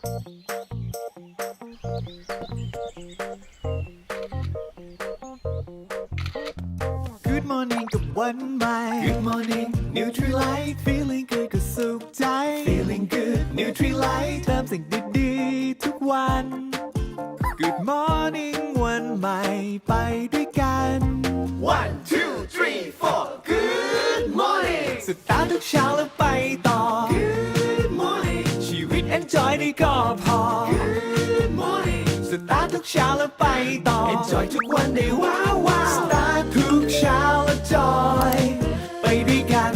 Good morning กับวันใหม่ Good morning Nutrilite feeling good ก็สุขใจ Feeling good Nutrilite เติมสิ่งดีๆทุกวัน Good morning วันใหม่ไปด้วยกัน One two three four Good morning สตาร์ททุกเช้าแล้วไปต่อ enjoy ได้ก็พอ Good morning สตาร์ททุกเช้าแล้วไปต่อ Enjoy ทุกวันได้ว้าวว้าวสตาร์ททุกเช้าแล้วจอย ไปด้วยกัน